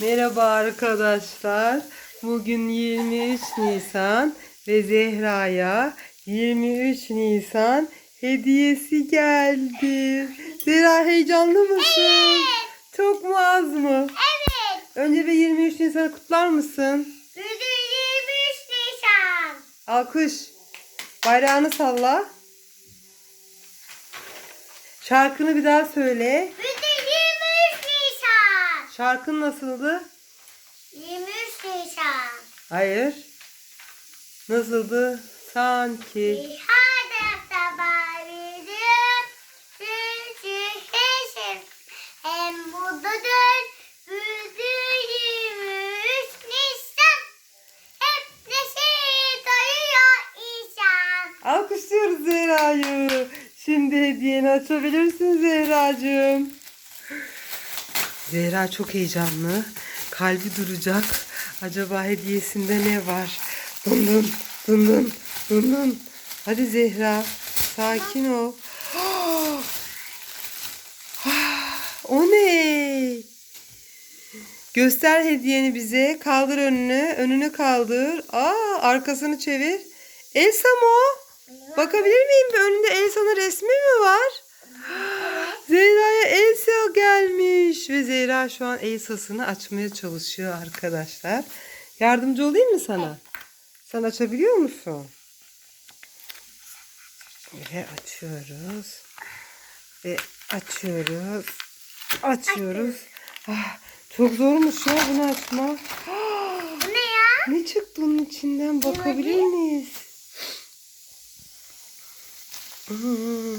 Merhaba arkadaşlar. Bugün 23 Nisan ve Zehra'ya 23 Nisan hediyesi geldi. Zehra heyecanlı mısın? Çok mu az mı? Evet. Önce bir 23 Nisan'ı kutlar mısın? Bugün 23 Nisan. Alkış. Bayrağını salla. Şarkını bir daha söyle. Bugün 23 Nisan. Şarkın nasıldı? 23 Nisan. Hayır. Nasıldı? Sanki. Hadi veriyor. Çünkü heşim. Hem mutludur. Bugün 23 Nisan. Hep neşe doyuyor insan. Alkışlıyoruz Zehra'yı. Şimdi hediyeni açabilirsin Zehra'cığım. Zehra çok heyecanlı. Kalbi duracak. Acaba hediyesinde ne var? Dın dın dın dın dın dın. Hadi Zehra sakin ol. o ne? Göster hediyeni bize. Kaldır önünü. Önünü kaldır. Aa arkasını çevir. Elsa mı o? Bakabilir miyim? Önünde Elsa'nın resmi mi var? Zehra'ya Elsa ve Zehra şu an Elsa'sını açmaya çalışıyor arkadaşlar. Yardımcı olayım mı sana? Sen açabiliyor musun? Ve açıyoruz. Ve açıyoruz. Açıyoruz. Ah, çok zormuş ya bunu açmak. Bu ne ya? ne çıktı onun içinden bakabilir miyiz? Hmm.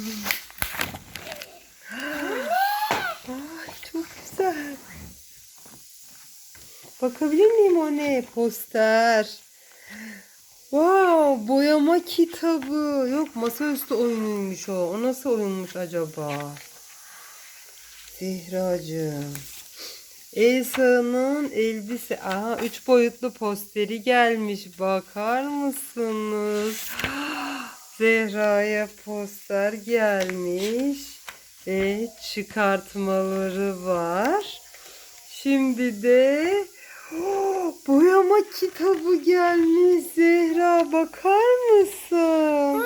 Ay çok güzel. Bakabilir miyim o ne? Poster. Wow, boyama kitabı. Yok masaüstü oyunuymuş o. O nasıl oyunmuş acaba? Zehracığım. Elsa'nın elbise. Aha üç boyutlu posteri gelmiş. Bakar mısınız? Zehra'ya poster gelmiş. Ve çıkartmaları var. Şimdi de oh, boyama kitabı gelmiş. Zehra bakar mısın?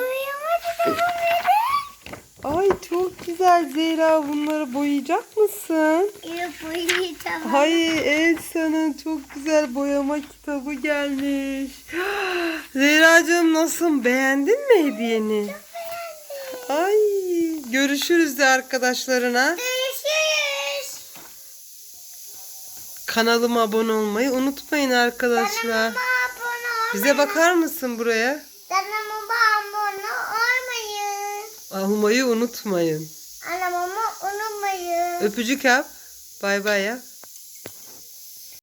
Ay çok güzel Zehra. Bunları boyayacak mısın? Yapacağım. Ay Elsa'nın çok güzel boyama kitabı gelmiş. Zehracığım nasıl beğendin mi hediyeni? Ay görüşürüz de arkadaşlarına. Görüşürüz. Kanalıma abone olmayı unutmayın arkadaşlar. Bize bakar mısın buraya? Kanalıma abone olmayın. Almayı unutmayın. Kanalıma unutmayın. Öpücük yap. Bay bay ya.